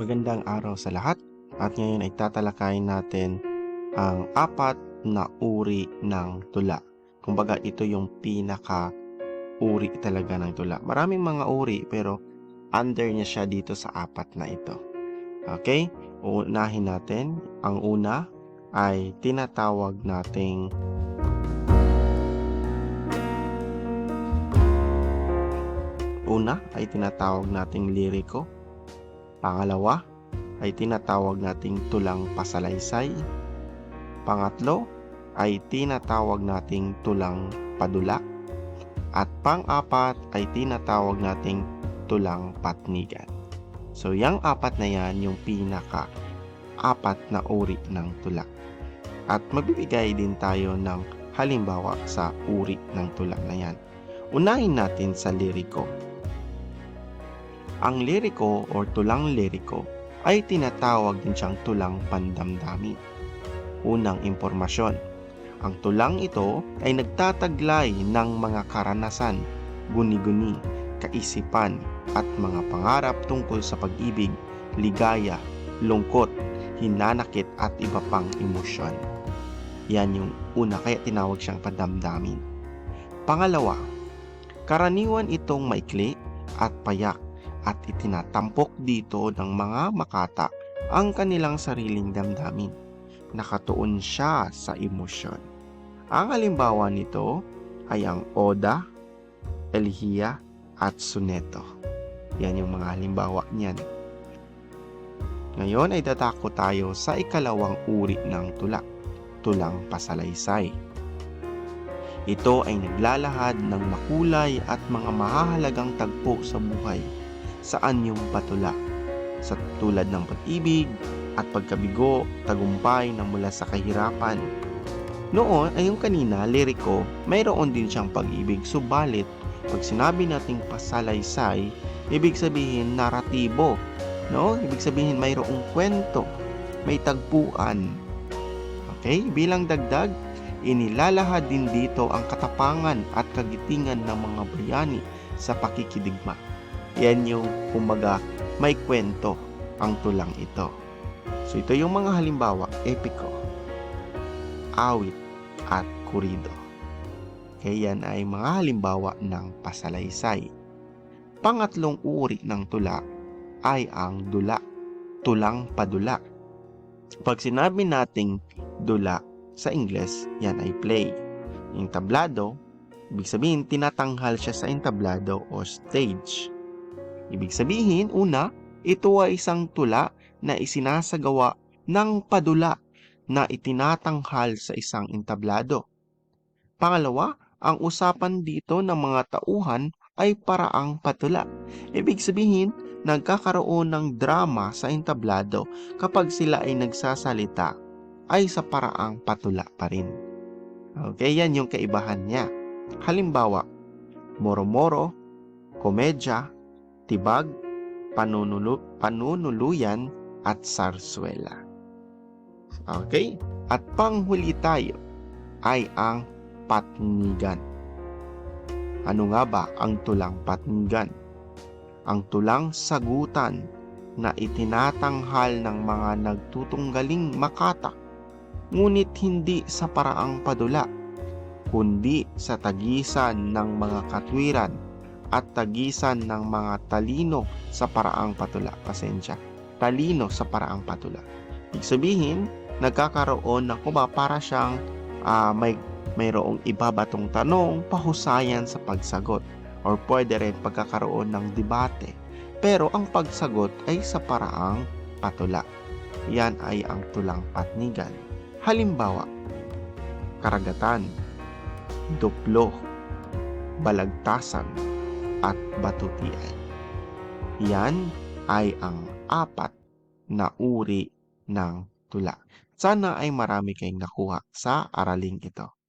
Magandang araw sa lahat at ngayon ay tatalakayin natin ang apat na uri ng tula. Kumbaga ito yung pinaka uri talaga ng tula. Maraming mga uri pero under niya siya dito sa apat na ito. Okay? Uunahin natin. Ang una ay tinatawag nating Una ay tinatawag nating liriko. Pangalawa ay tinatawag nating tulang pasalaysay. Pangatlo ay tinatawag nating tulang padula. At pang-apat ay tinatawag nating tulang patnigan. So, yung apat na yan yung pinaka apat na uri ng tula. At magbibigay din tayo ng halimbawa sa uri ng tula na yan. Unahin natin sa liriko. Ang liriko or tulang liriko ay tinatawag din siyang tulang pandamdamin. Unang impormasyon. Ang tulang ito ay nagtataglay ng mga karanasan, guni-guni, kaisipan at mga pangarap tungkol sa pag-ibig, ligaya, lungkot, hinanakit at iba pang emosyon. Yan yung una kaya tinawag siyang pandamdamin. Pangalawa, karaniwan itong maikli at payak at itinatampok dito ng mga makata ang kanilang sariling damdamin. Nakatuon siya sa emosyon. Ang halimbawa nito ay ang oda, elhiya, at soneto. Yan yung mga halimbawa niyan. Ngayon ay tatako tayo sa ikalawang uri ng tula, tulang pasalaysay. Ito ay naglalahad ng makulay at mga mahahalagang tagpo sa buhay saan yung patula sa tulad ng pag-ibig at pagkabigo, tagumpay na mula sa kahirapan. Noon ay yung kanina, liriko, mayroon din siyang pag-ibig, subalit pag sinabi nating pasalaysay, ibig sabihin naratibo, no? Ibig sabihin mayroong kwento, may tagpuan. Okay? Bilang dagdag, inilalahad din dito ang katapangan at kagitingan ng mga bayani sa pakikidigma. Yan yung kumbaga may kwento ang tulang ito. So ito yung mga halimbawa, epiko, awit, at kurido. Kaya yan ay mga halimbawa ng pasalaysay. Pangatlong uri ng tula ay ang dula, tulang padula. Pag sinabi nating dula sa Ingles, yan ay play. Yung tablado, ibig sabihin tinatanghal siya sa entablado o stage. Ibig sabihin, una, ito ay isang tula na isinasagawa ng padula na itinatanghal sa isang entablado. Pangalawa, ang usapan dito ng mga tauhan ay paraang patula. Ibig sabihin, nagkakaroon ng drama sa entablado kapag sila ay nagsasalita ay sa paraang patula pa rin. Okay, yan yung kaibahan niya. Halimbawa, moro-moro, komedya, tibag, panunulu, panunuluyan, at sarswela. Okay? At panghuli tayo ay ang patnigan. Ano nga ba ang tulang patnigan? Ang tulang sagutan na itinatanghal ng mga nagtutunggaling makata, ngunit hindi sa paraang padula, kundi sa tagisan ng mga katwiran at tagisan ng mga talino sa paraang patula. Pasensya. Talino sa paraang patula. Ibig sabihin, nagkakaroon ng kuba para siyang uh, may mayroong ibabatong tanong, pahusayan sa pagsagot. Or pwede rin pagkakaroon ng debate. Pero ang pagsagot ay sa paraang patula. Yan ay ang tulang patnigan. Halimbawa, karagatan, duplo, balagtasan, at batutian. Yan ay ang apat na uri ng tula. Sana ay marami kayong nakuha sa araling ito.